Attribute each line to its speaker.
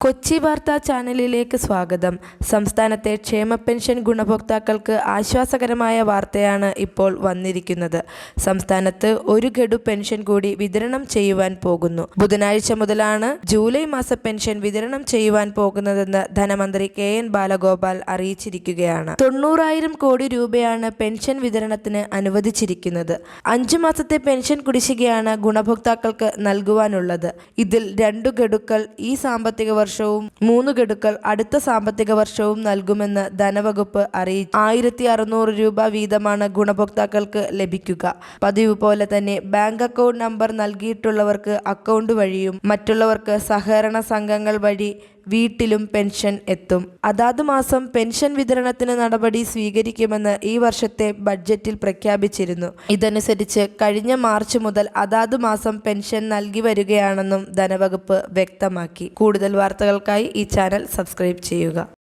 Speaker 1: കൊച്ചി വാർത്താ ചാനലിലേക്ക് സ്വാഗതം. സംസ്ഥാനത്തെ ക്ഷേമ പെൻഷൻ ഗുണഭോക്താക്കൾക്ക് ആശ്വാസകരമായ വാർത്തയാണ് ഇപ്പോൾ വന്നിരിക്കുന്നത്. സംസ്ഥാനത്ത് ഒരു ഗഡു പെൻഷൻ കൂടി വിതരണം ചെയ്യുവാൻ പോകുന്നു. ബുധനാഴ്ച മുതലാണ് ജൂലൈ മാസ പെൻഷൻ വിതരണം ചെയ്യുവാൻ പോകുന്നതെന്ന് ധനമന്ത്രി കെ എൻ ബാലഗോപാൽ അറിയിച്ചിരിക്കുകയാണ്. തൊണ്ണൂറായിരം കോടി രൂപയാണ് പെൻഷൻ വിതരണത്തിന് അനുവദിച്ചിരിക്കുന്നത്. അഞ്ചു മാസത്തെ പെൻഷൻ കുടിശ്ശികയാണ് ഗുണഭോക്താക്കൾക്ക് നൽകുവാനുള്ളത്. ഇതിൽ രണ്ടു ഗഡുക്കൾ ഈ സാമ്പത്തിക വർഷവും മൂന്ന് ഗഡുക്കൾ അടുത്ത സാമ്പത്തിക വർഷവും നൽകുമെന്ന് ധനവകുപ്പ് അറിയിച്ചു. ആയിരത്തി അറുന്നൂറ് രൂപ വീതമാണ് ഗുണഭോക്താക്കൾക്ക് ലഭിക്കുക. പതിവ് പോലെ തന്നെ ബാങ്ക് അക്കൗണ്ട് നമ്പർ നൽകിയിട്ടുള്ളവർക്ക് അക്കൗണ്ട് വഴിയും മറ്റുള്ളവർക്ക് സഹകരണ സംഘങ്ങൾ വഴി വീട്ടിലും പെൻഷൻ എത്തും. അതാത് മാസം പെൻഷൻ വിതരണത്തിന് നടപടി സ്വീകരിക്കുമെന്ന് ഈ വർഷത്തെ ബഡ്ജറ്റിൽ പ്രഖ്യാപിച്ചിരുന്നു. ഇതനുസരിച്ച് കഴിഞ്ഞ മാർച്ച് മുതൽ അതാത് മാസം പെൻഷൻ നൽകി വരികയാണെന്നും ധനവകുപ്പ് വ്യക്തമാക്കി. കൂടുതൽ വാർത്തകൾക്കായി ഈ ചാനൽ സബ്സ്ക്രൈബ് ചെയ്യുക.